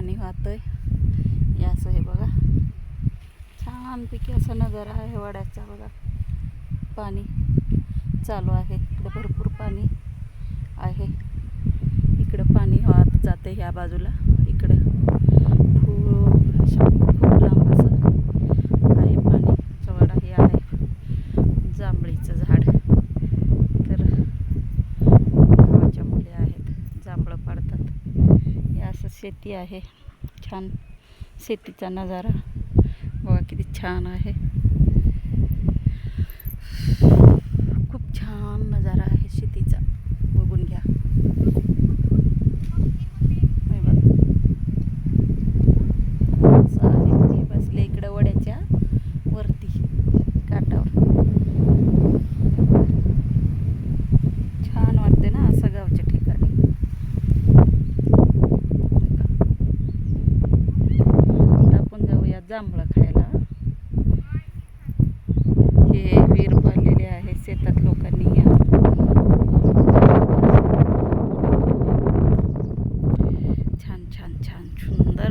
पाणी वाहतोय. हे असं हे बघा. छानपैकी असा नजारा आहे वड्याचा बघा. पाणी चालू आहे. इकडं भरपूर पाणी आहे. इकडं पाणी वाहत जाते ह्या बाजूला. इकडं खूप असं खूप लांब असं आहे पाणी चवड हे आहे जांभळीचं झाड तर गावाच्या मुले आहेत जांभळं पाडतात हे असं शेती आहे. छान शेतीचा नजारा. बघा किती छान आहे खूप छान नजारा आहे शेतीचा बघून घ्या हे बघा. असं आहे. मी बसले इकडं वड्याच्या वरती काटावर छान वाटते ना असं गावच्या ठिकाणी आता आपण जाऊया जांभळं खायला. हे वीर भरलेले आहे शेतात लोकांनी या. छान छान छान सुंदर